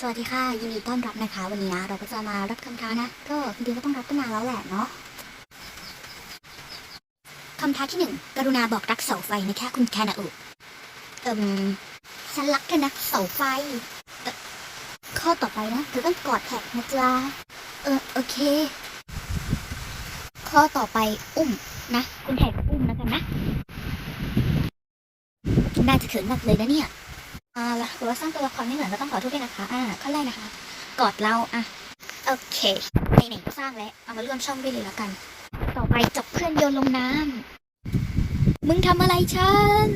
สวัสดีค่ะ ยินดีต้อนรับนะคะ วันนี้นะเราก็จะมารับคำท้านะ ก็จริงๆก็ต้องรับตั้งนานแล้วแหละเนาะคำท้าที่หนึ่งกรุณาบอกรักเสาไฟนะแคะคุณแคนาอุเอิมฉันรักเธอนะเสาไฟ ข้อต่อไปนะเธอต้องกอดแท็กนะจ๊ะเออโอเค ข้อต่อไปอุ้มนะ คุณแท็กอุ้มแล้วกันนะน่าจะเขินมากเลยนะเนี่ย อ่าหรือว่าสร้างตัวละครไม่เหมือนก็ต้องขอโทษด้วยนะคะ อ่าข้อแรกนะคะ กอดเราอะโอเคไหนๆสร้างแล้วเอามาร่วมช่องด้วยเลยล้วกัน ต่อไปจับเพื่อนโยนลงน้ำมึงทำอะไรฉัน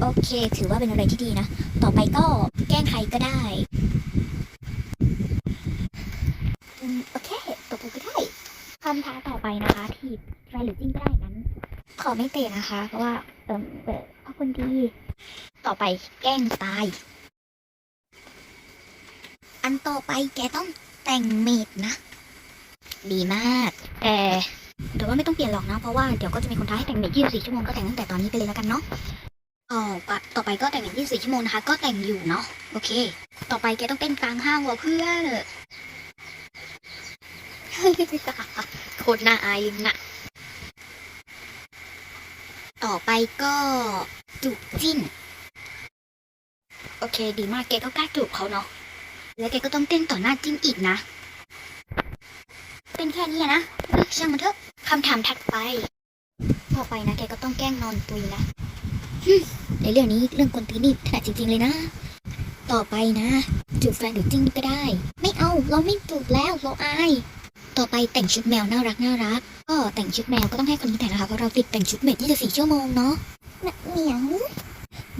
โอเค ถือว่าเป็นอะไรที่ดีนะ ต่อไปก็แกล้งใครก็ได้อืมโอเคตกลงก็ได้คำท้าต่อไปนะคะที่แฟนหรือจริงก็ได้นั้น ขอไม่เตะนะคะ เพราะว่า เออเออเพราะคนดี ต่อไปแกล้งตาย อันต่อไปแกต้องแต่งเมดนะ ดีมาก แต่แต่ว่าไม่ต้องเปลี่ยนหรอกนะ เพราะว่าเดี๋ยวก็จะมีคนท้าให้แต่งเมด24 ชั่วโมงก็แต่งตั้งแต่ตอนนี้ไปเลยแล้วกันเนาะอ๋อก็ต่อไปก็แต่งเมด24 ชั่วโมงนะคะ ก็แต่งอยู่เนาะ โอเค ต่อไปแกต้องเต้นกลางห้างว่ะเพื่อนโคตรน่าอายเลยนะต่อไปก็จูบจิ้น โอเค ดีมากแกก็กล้าจูบเขาเนาะแล้วแกก็ต้องเต้นต่อหน้าจิ้นอีกนะ เป็นแค่นี้อะนะเอ้ยช่างมันเถอะคำถามถัดไปต่อไปนะแกก็ต้องแกล้งนอนตุยนะในเรื่องนี้เรื่องคนตีนี่ถนัดจริง ๆเลยนะ ต่อไปนะ จูบแฟนหรือจิ้นก็ได้ ไม่เอาเราไม่จูบแล้วเราอายต่อไปแต่งชุดแมวน่ารักน่ารัก ก็แต่งชุดแมวก็ต้องให้คนนี้แต่งนะคะเพราะเราติดแต่งชุดเมด24ชั่วโมงเนาะน่ะเหนียง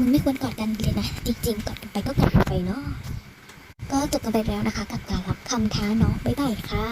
มันไม่ควรกอดกันเลยนะ จริงๆกอดกันไปก็กอดกันไปเนาะก็จบกันไปแล้วนะคะ กับการรับคำท้าเนาะบ๊ายบายค่ะ